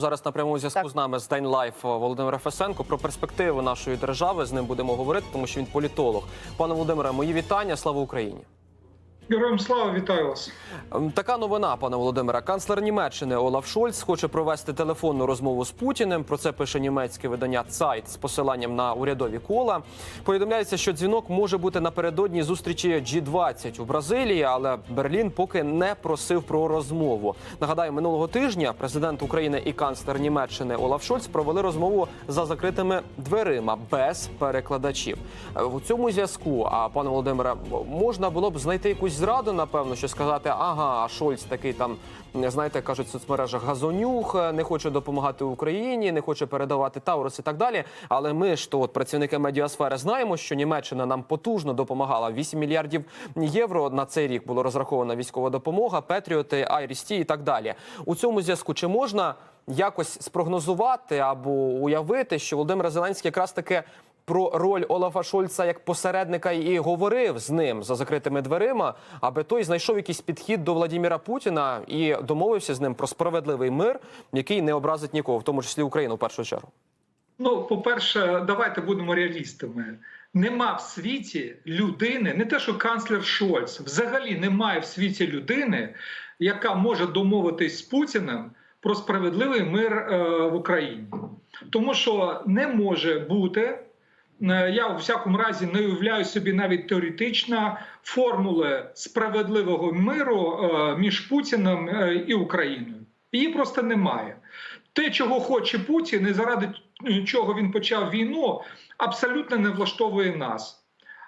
Зараз на прямому зв'язку з нами з День Лайф Володимир Фесенко. Про перспективи нашої держави з ним будемо говорити, тому що він політолог. Пане Володимире, мої вітання. Слава Україні. Героям слава вітаю вас. Ем, Така новина, пане Володимире. Канцлер Німеччини Олаф Шольц хоче провести телефонну розмову з Путіним. Про це пише німецьке видання Цайт з посиланням на урядові кола. Повідомляється, що дзвінок може бути напередодні зустрічі G20 у Бразилії, але Берлін поки не просив про розмову. Нагадаю, минулого тижня президент України і канцлер Німеччини Олаф Шольц провели розмову за закритими дверима без перекладачів. Е, В цьому зв'язку, а пане Володимире, можна було б знайти якусь зраду, напевно, що сказати, ага, а Шольц такий там, знаєте, кажуть в соцмережах газонюх, не хоче допомагати Україні, не хоче передавати Таурус і так далі. Але ми ж то, от працівники медіасфери, знаємо, що Німеччина нам потужно допомагала. 8 мільярдів євро на цей рік було розрахована військова допомога, Петріоти, Айрісті і так далі. У цьому зв'язку чи можна якось спрогнозувати або уявити, що Володимир Зеленський якраз таки про роль Олафа Шольца як посередника і говорив з ним за закритими дверима, аби той знайшов якийсь підхід до Владіміра Путіна і домовився з ним про справедливий мир, який не образить нікого, в тому числі Україну в першу чергу. Ну, по-перше, давайте будемо реалістами. Нема в світі людини, не те, що канцлер Шольц, взагалі немає в світі людини, яка може домовитись з Путіним про справедливий мир е, в Україні. Тому що не може бути. Е, Я у всякому разі не уявляю собі навіть теоретично формули справедливого миру е, між Путіним е, і Україною. Її просто немає. Те, чого хоче Путін, і заради чого він почав війну, абсолютно не влаштовує нас.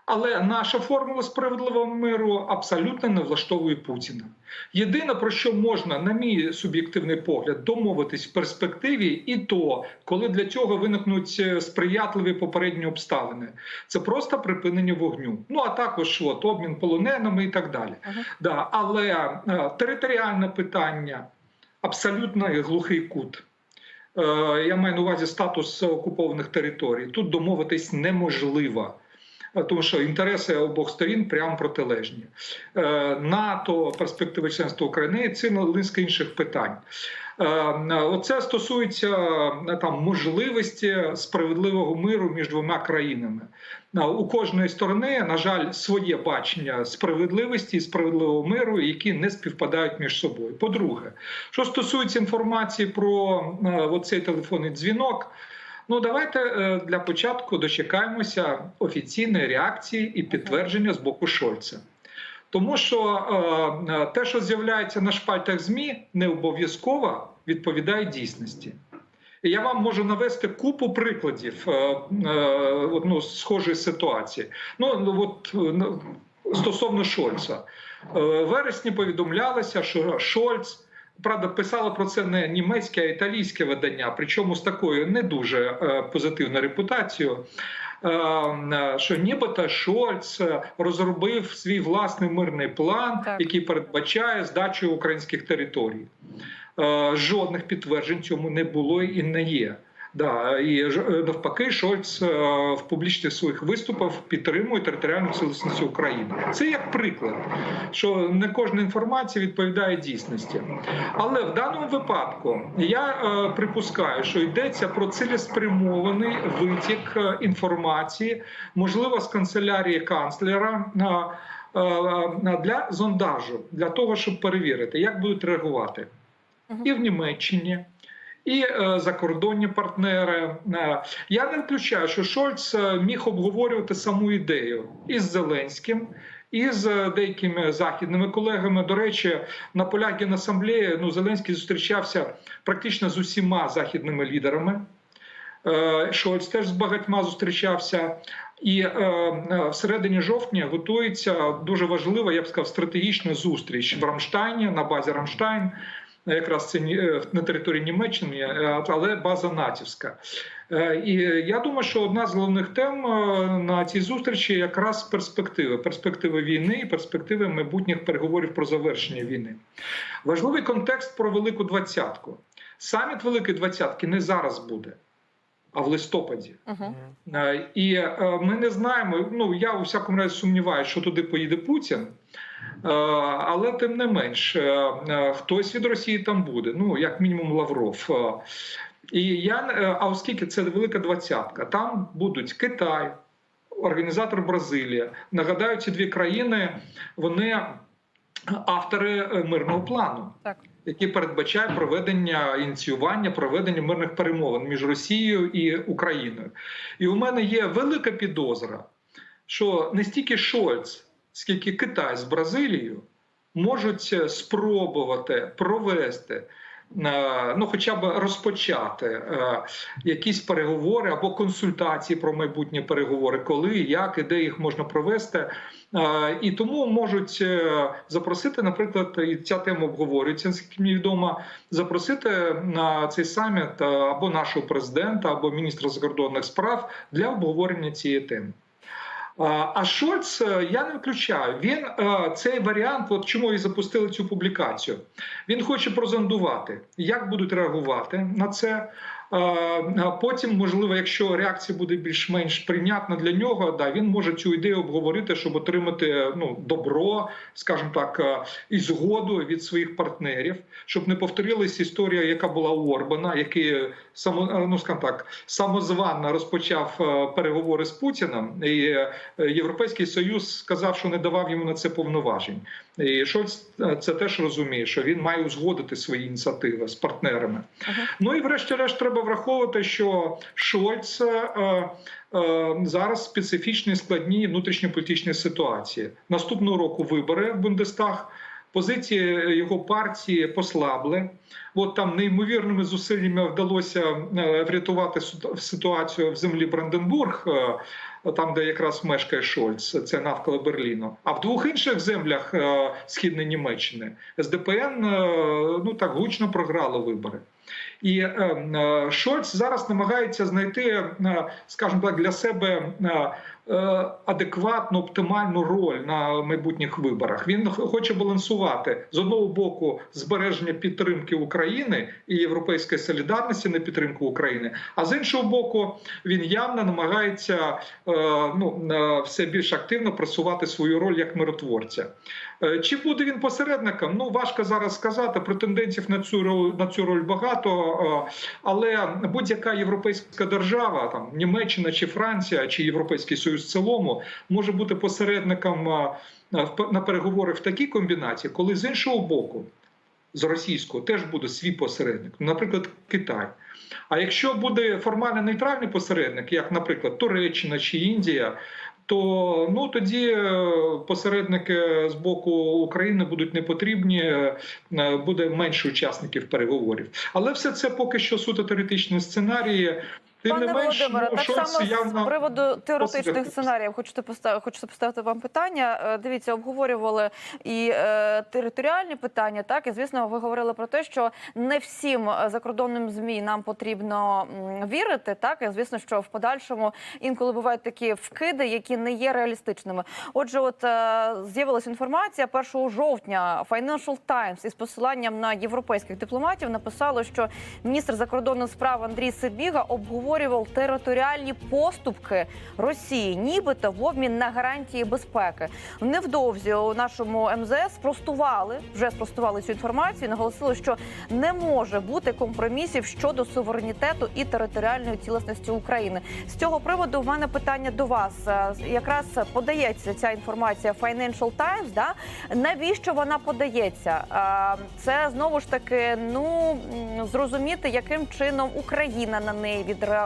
Але наша формула справедливого миру абсолютно не влаштовує Путіна. Єдине про що можна, на мій суб'єктивний погляд, домовитись в перспективі, і то, коли для цього виникнуть е, сприятливі попередні обставини, це просто припинення вогню. Ну а також от, обмін полоненими і так далі. Ага. Да, але е, територіальне питання абсолютно глухий кут. Е, Я маю на увазі статус окупованих територій. Тут домовитись неможливо. Е, Тому що інтереси обох сторін прямо протилежні. Е, НАТО, перспективи членства України, це низка інших питань. Е, Оце стосується е, там можливості справедливого миру між двома країнами. Е, У кожної сторони, на жаль, своє бачення справедливості і справедливого миру, які не співпадають між собою. По-друге, що стосується інформації про е, оцей телефонний дзвінок. Ну, давайте е, для початку дочекаємося офіційної реакції і підтвердження з боку Шольца. Тому що е, е, те, що з'являється на шпальтах ЗМІ, не обов'язково відповідає дійсності. І я вам можу навести купу прикладів е, е, ну, схожої ситуації. Ну, от, е, стосовно Шольца. Е, вересні повідомлялося, що Шольц. Правда, писало про це не німецьке, а італійське видання, причому з такою не дуже е, позитивною репутацією. е, е, Що нібито Шольц е, розробив свій власний мирний план, Так. який передбачає здачу українських територій. Жодних підтверджень цьому не було і не є. Да, і е, навпаки, Шольц е, в публічних своїх виступах підтримує територіальну цілісність України. Це як приклад, що не кожна інформація відповідає дійсності. Але в даному випадку я е, припускаю, що йдеться про цілеспрямований витік інформації, можливо, з канцелярії канцлера. Для зондажу, для того, щоб перевірити, як будуть реагувати і в Німеччині, і е, закордонні партнери. Е, я не включаю, що Шольц е, міг обговорювати саму ідею із Зеленським. І з деякими західними колегами, до речі, на полях Генасамблеї ну, Зеленський зустрічався практично з усіма західними лідерами. Шольц теж з багатьма зустрічався. І в середині жовтня готується дуже важлива, я б сказав, стратегічна зустріч в Рамштайні на базі Рамштайн. Якраз це е, на території Німеччини, е, але база натівська. Е, І я думаю, що одна з головних тем е, на цій зустрічі якраз перспективи, перспективи війни і перспективи майбутніх переговорів про завершення війни. Важливий контекст про Велику Двадцятку. Саміт Великої Двадцятки не зараз буде, а в листопаді. Угу. Е, І е, ми не знаємо. Ну я у всякому разі сумніваюся, що туди поїде Путін. Е, Але тим не менш, е, е, хтось від Росії там буде, ну як мінімум Лавров. І я а оскільки це велика двадцятка, там будуть Китай, організатор Бразилія. Нагадаю, ці дві країни вони автори мирного плану Так. який передбачає проведення ініціювання проведення мирних перемовин між Росією і Україною. І у мене є велика підозра, що не стільки Шольц, скільки Китай з Бразилією можуть е, спробувати провести. е, Ну, хоча б розпочати е, якісь переговори або консультації про майбутні переговори, коли, як і де їх можна провести. І тому можуть запросити, наприклад, і ця тема обговорюється, наскільки мені відомо, запросити на цей саміт або нашого президента, або міністра закордонних справ для обговорення цієї теми. А Шольц е, я не виключаю. Він е, цей варіант, от чому і запустили цю публікацію. Він хоче прозондувати, як будуть реагувати на це. Е, потім, можливо, якщо реакція буде більш-менш прийнятна для нього, да він може цю ідею обговорити, щоб отримати ну добро, скажімо так, е, і згоду від своїх партнерів, щоб не повторилась історія, яка була у Орбана, який само е, ну скажімо так самозванно розпочав е, переговори з Путіним, і е, Європейський Союз сказав, що не давав йому на це повноважень. І Шольц е, це теж розуміє, що він має узгодити свої ініціативи з партнерами. Ага. Ну і врешті-решт треба враховувати, що Шольц е, е, зараз специфічні складні внутрішньополітичні ситуації. Наступного року вибори в Бундестаг. Позиції його партії послабли. От там неймовірними зусиллями вдалося е, врятувати ситуацію в землі Бранденбург, е, там, де якраз мешкає Шольц, це навколо Берліну. А в двох інших землях е, східної Німеччини СДПН е, ну так гучно програло вибори. І е, Шольц зараз намагається знайти, скажімо так, для себе адекватну, оптимальну роль на майбутніх виборах. Він хоче балансувати з одного боку збереження підтримки України і європейської солідарності на підтримку України, а з іншого боку, він явно намагається е, ну, е, все більш активно просувати свою роль як миротворця. Е, Чи буде він посередником? Ну важко зараз сказати. Претендентів на цю роль на цю роль багато, е, але будь-яка європейська держава, там Німеччина чи Франція, чи Європейський Союз в цілому, може бути посередником е, на переговори в такій комбінації, коли з іншого боку. З російського теж буде свій посередник, наприклад, Китай. А якщо буде формально нейтральний посередник, як, наприклад, Туреччина чи Індія, то ну тоді е, посередники з боку України будуть не потрібні, е, буде менше учасників переговорів. Але все це поки що суто теоретичні сценарії. Тим Пане не менш, Володимире, так само явно з приводу теоретичних сценаріїв, хочете поставити, хочеться поставити вам питання. Е, Дивіться, обговорювали і е, територіальні питання. Так і звісно, ви говорили про те, що не всім е, закордонним змі нам потрібно вірити. Так і звісно, що в подальшому інколи бувають такі вкиди, які не є реалістичними. Отже, от е, з'явилася інформація 1 жовтня Financial Times із посиланням на європейських дипломатів написало, що міністр закордонних справ Андрій Сибіга обговорював територіальні поступки Росії, нібито в обмін на гарантії безпеки. Невдовзі у нашому МЗС спростували вже спростували цю інформацію. Наголосили, що не може бути компромісів щодо суверенітету і територіальної цілісності України. З цього приводу в мене питання до вас. Е, Якраз подається ця інформація Financial Times, Да? Навіщо вона подається? Е, Це знову ж таки ну зрозуміти, яким чином Україна на неї відреагує,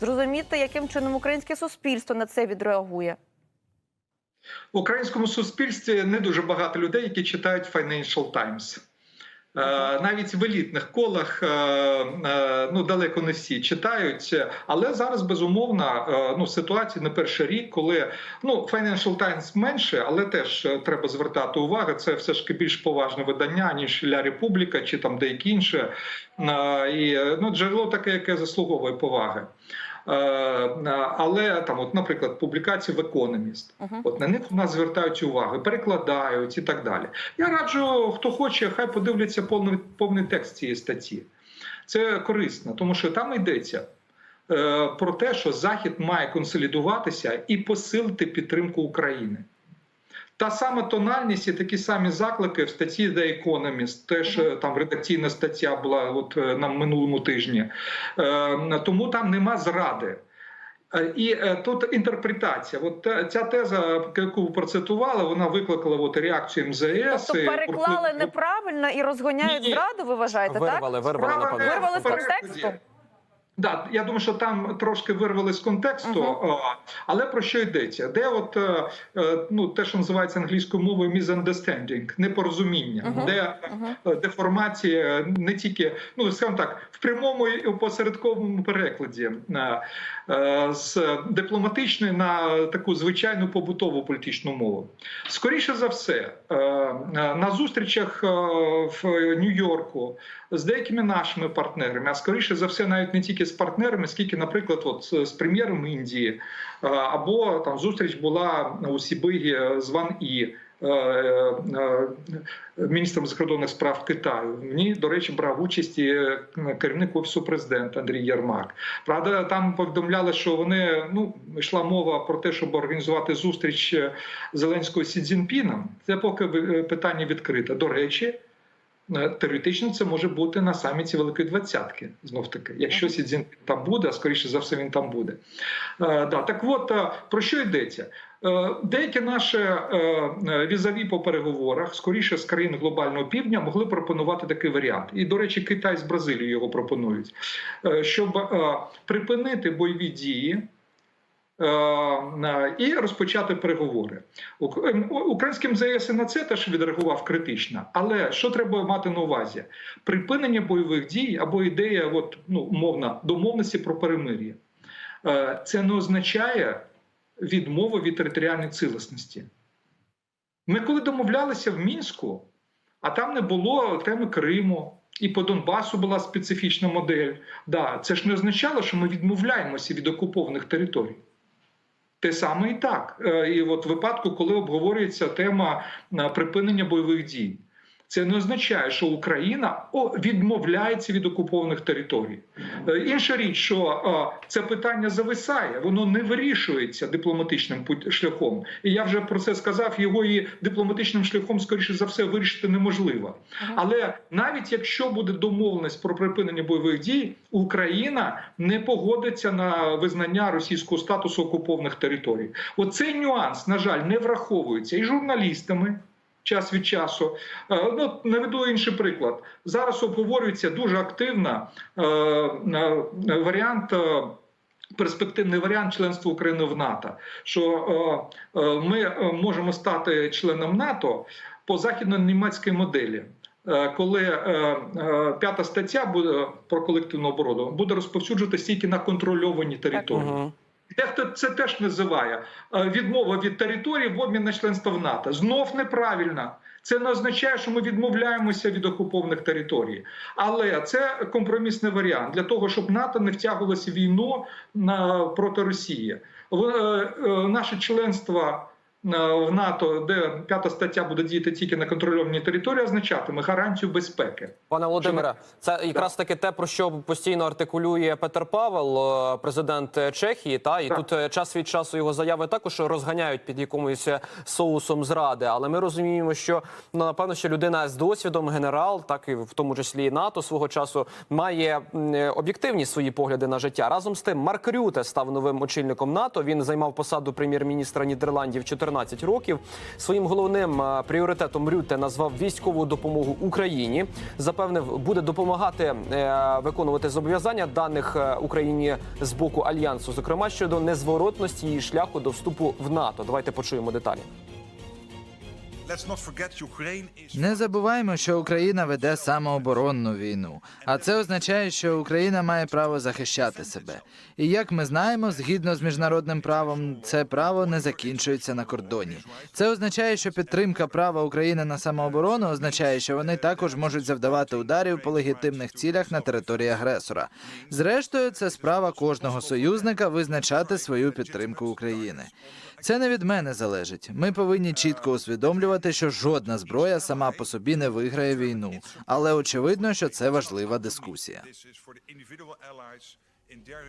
зрозуміти, яким чином українське суспільство на це відреагує. В українському суспільстві не дуже багато людей, які читають Financial Times. Е, Навіть в елітних колах е, е, ну далеко не всі читають, але зараз безумовно ну ситуація не перший рік, коли ну Financial Times менше, але теж треба звертати увагу. Це все ж більш поважне видання ніж Ля Републіка чи там деякі інші. Е, І ну джерело таке, яке заслуговує поваги. Е, е, Але там, от, наприклад, публікації в Economist, Мгм. От на них у нас звертають увагу, перекладають і так далі. Я раджу, хто хоче, хай подивляться повний, повний текст цієї статті. Це корисно, тому що там йдеться е, про те, що Захід має консолідуватися і посилити підтримку України. Та сама тональність і такі самі заклики в статті The Economist, теж е, там редакційна стаття була от е, на минулому тижні. Е, Тому там нема зради. І тут інтерпретація. От ця теза, яку ви процитували, вона викликала от реакцію МЗС. Тобто переклали буркли- неправильно і розгоняють Ні-ні. зраду, ви вважаєте, так? Вирвали, вирвали, Вирвали з контексту? Да, я думаю, що там трошки вирвали з контексту, Мгм. а, але про що йдеться? Де от е, е, ну те, що називається англійською мовою misunderstanding, непорозуміння, Мгм. де Мгм. е, деформація не тільки ну скажімо так, в прямому і опосередковому перекладі з дипломатичної на таку звичайну побутову політичну мову. Скоріше за все, на зустрічах в Нью-Йорку з деякими нашими партнерами, а скоріше за все, навіть не тільки з партнерами, скільки, наприклад, от з- прем'єром Індії, е, або там зустріч була у Сібигі з Ван І. е, е, Міністром закордонних справ Китаю ній, до речі, брав участь і керівник офісу президента Андрій Єрмак. Правда, там повідомляли, що вони ну йшла мова про те, щоб організувати зустріч Зеленського з Сі Цзіньпіном. Це поки питання відкрите. До речі, Теоретично це може бути на саміті Великої Двадцятки, знов таки, якщо Сі Цзіньпін там буде, а скоріше за все він там буде. Е, да, так от е, про що йдеться? Е, Деякі наші е, е, візаві по переговорах, скоріше з країн глобального півдня, могли пропонувати такий варіант. І, до речі, Китай з Бразилією його пропонують, Е, щоб е, припинити бойові дії. Е, І розпочати переговори. Ем, Українським ЗС на це теж відреагував критично. Але що треба мати на увазі? Припинення бойових дій або ідея, от, ну, умовна, домовленості про перемир'я. Е, Це не означає відмову від територіальної цілісності. Ми коли домовлялися в Мінську, а там не було теми Криму, і по Донбасу була специфічна модель. Да, це ж не означало, що ми відмовляємося від окупованих територій. Те саме і так. Е, І от випадку, коли обговорюється тема е, припинення бойових дій, це не означає, що Україна відмовляється від окупованих територій. Е, Інша річ, що е, це питання зависає, воно не вирішується дипломатичним шляхом. І я вже про це сказав. Його і дипломатичним шляхом, скоріше за все, вирішити неможливо. Але навіть якщо буде домовленість про припинення бойових дій, Україна не погодиться на визнання російського статусу окупованих територій. Оцей нюанс, на жаль, не враховується і журналістами. Час від часу. Е, Ну, наведу інший приклад. Зараз обговорюється дуже активно е, е, варіант. Перспективний варіант членства України в НАТО, що е, е, ми можемо стати членом НАТО по західно-німецькій моделі. Е, Коли е, е, п'ята стаття буде про колективну оборону буде розповсюджуватися тільки на контрольовані території. Дехто це теж називає е, відмова від території в обмін на членство в НАТО. Знов неправильно. Це не означає, що ми відмовляємося від окупованих територій, але це компромісний варіант для того, щоб НАТО не втягувалося війну проти Росії. Е, е, Наше членство в НАТО, де п'ята стаття буде діяти тільки на контрольованій території, означатиме гарантію безпеки. Пане Володимире, це якраз таки те, про що постійно артикулює Петер Павел, е, президент Чехії. Та і Так. тут е, час від часу його заяви також розганяють під якимось е, соусом зради. Але ми розуміємо, що ну, напевно, що людина з досвідом, генерал, так і в тому числі і НАТО свого часу, має е, об'єктивні свої погляди на життя. Разом з тим, Марк Рюте став новим очільником НАТО. Він займав посаду прем'єр-міністра Нідерландів 14 років. Своїм головним пріоритетом Рюте назвав військову допомогу Україні. Запевнив, буде допомагати е, виконувати зобов'язання даних е, Україні з боку альянсу, зокрема щодо незворотності її шляху до вступу в НАТО. Давайте почуємо деталі. Не забуваємо, що Україна веде самооборонну війну, а це означає, що Україна має право захищати себе. І як ми знаємо, згідно з міжнародним правом, це право не закінчується на кордоні. Це означає, що підтримка права України на самооборону означає, що вони також можуть завдавати ударів по легітимних цілях на території агресора. Зрештою, це справа кожного союзника визначати свою підтримку України. Це не від мене залежить. Ми повинні чітко усвідомлювати, що жодна зброя сама по собі не виграє війну. Але очевидно, що це важлива дискусія. Uh.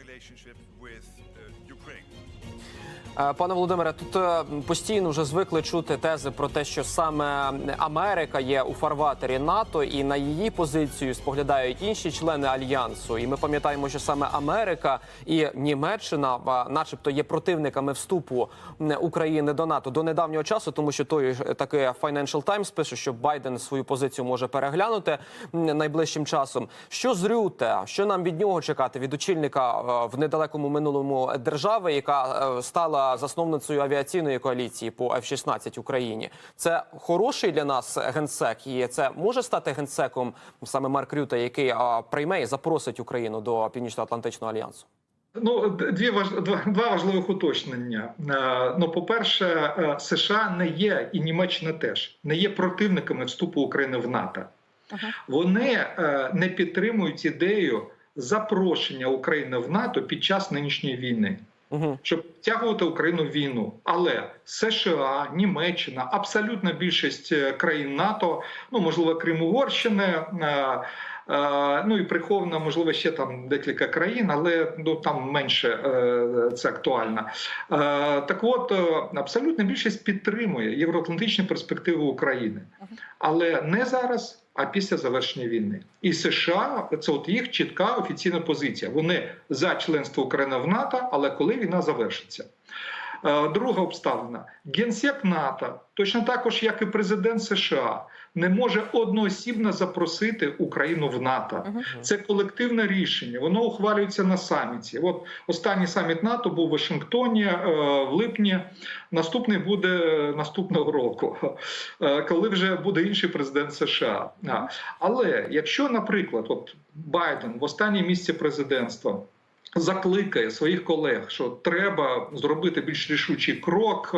Е, Пане Володимире, тут е, постійно вже звикли чути тези про те, що саме Америка є у фарватері НАТО, і на її позицію споглядають інші члени альянсу. І ми пам'ятаємо, що саме Америка і Німеччина, е, начебто, є противниками вступу України до НАТО до недавнього часу, тому що той таки Financial Times пише, що Байден свою позицію може переглянути найближчим часом. Що з Рюте? Що нам від нього чекати від очільника е, в недалекому минулому держави, яка е, стала засновницею авіаційної коаліції по F-16 Україні? Це хороший для нас генсек, і це може стати генсеком саме Марк Рюте, який е, прийме і запросить Україну до Північно-Атлантичного альянсу. Ну, дві важ... два, важливих уточнення. Ну, по-перше, е, США не є і Німеччина теж не є противниками вступу України в НАТО. Ага. Вони е, не підтримують ідею запрошення України в НАТО під час нинішньої війни. Угу. щоб втягувати Україну в війну. Але США, Німеччина, абсолютна більшість е, країн НАТО, ну можливо, крім Угорщини. Е, Ну і прихована, можливо, ще там декілька країн, але ну там менше е, це актуально. Е, Так от абсолютна більшість підтримує євроатлантичні перспективи України, але не зараз, а після завершення війни. І США це от їх чітка офіційна позиція. Вони за членство України в НАТО, але коли війна завершиться. Е, Друга обставина: генсек НАТО, точно також як і президент США, не може одноосібно запросити Україну в НАТО. Це колективне рішення. Воно ухвалюється на саміті. От останній саміт НАТО був у Вашингтоні е, в липні. Наступний буде е, наступного року, коли вже буде інший президент США. Але якщо, наприклад, от Байден в останній місці президентства. Закликає своїх колег, що треба зробити більш рішучий крок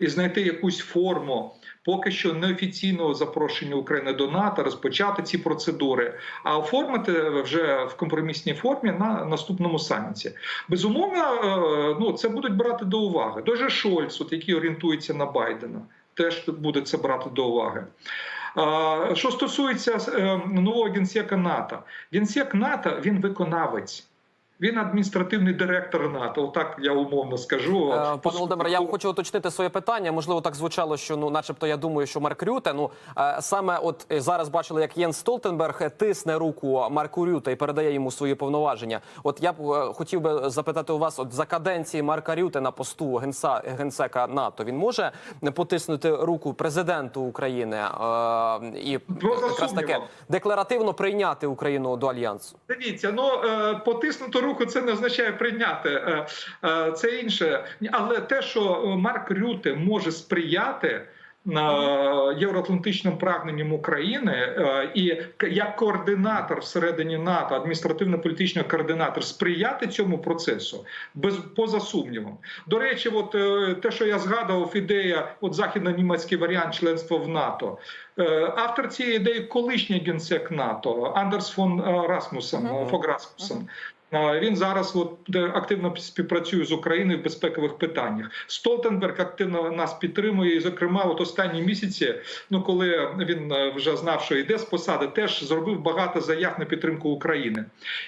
і знайти якусь форму поки що неофіційного запрошення України до НАТО, розпочати ці процедури, а оформити вже в компромісній формі на наступному саміті. Безумовно, е, ну це будуть брати до уваги. Той же Шольц, от який орієнтується на Байдена, теж буде це брати до уваги. Що стосується е, нового генсека НАТО, генсек НАТО він виконавець. Він адміністративний директор НАТО. Отак я умовно скажу. Е, Пане Володимире, я хочу уточнити своє питання. Можливо, так звучало, що ну, начебто, я думаю, що Марк Рюте. Ну е, саме от е, зараз бачили, як Єн Столтенберг тисне руку Марку Рюте і передає йому свої повноваження. От я б хотів би запитати у вас, от за каденції Марка Рюте на посту генса генсека НАТО, він може потиснути руку президенту України е, і Ну, якраз таке декларативно прийняти Україну до альянсу. Дивіться, ну потиснути руку це не означає прийняти. Е, е, Це інше. Але те, що Марк Рюте може сприяти. на євроатлантичним прагненням України е, і як координатор всередині НАТО, адміністративно-політичний координатор, сприяти цьому процесу без поза сумнівом. До речі, от е, те, що я згадував, ідея, от західно-німецький варіант членства в НАТО. Е, Автор цієї ідеї колишній генсек НАТО Андерс фон е, Расмусен, Мгм. Фог Расмусен. Е, Він зараз от активно співпрацює з Україною в безпекових питаннях. Столтенберг активно нас підтримує. І, зокрема, от останні місяці, ну коли він е, вже знав, що йде з посади, теж зробив багато заяв на підтримку України.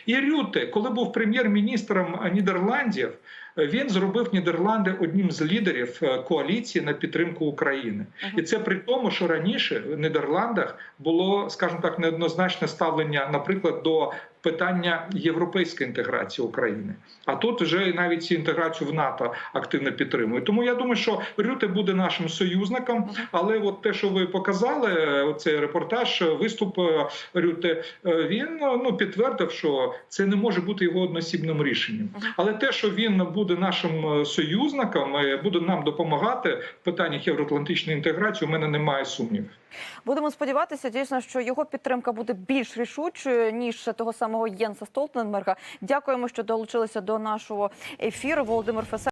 І Рюте, коли був прем'єр-міністром Нідерландів, е, він зробив Нідерланди одним з лідерів е, коаліції на підтримку України, і це при тому, що раніше в Нідерландах було, скажімо так, неоднозначне ставлення, наприклад, до питання європейської інтеграції України. А тут вже навіть цю інтеграцію в НАТО активно підтримує. Тому я думаю, що Рюте буде нашим союзником. Але от те, що ви показали, цей репортаж, виступ е, Рюте, е, він ну підтвердив, що це не може бути його одноосібним рішенням. Але те, що він буде нашим е, союзником, буде нам допомагати в питаннях євроатлантичної інтеграції, у мене немає сумнівів. Будемо сподіватися, дійсно, що його підтримка буде більш рішучою ніж того самого Єнса Столтенберга. Дякуємо, що долучилися до нашого ефіру. Володимир Фесе.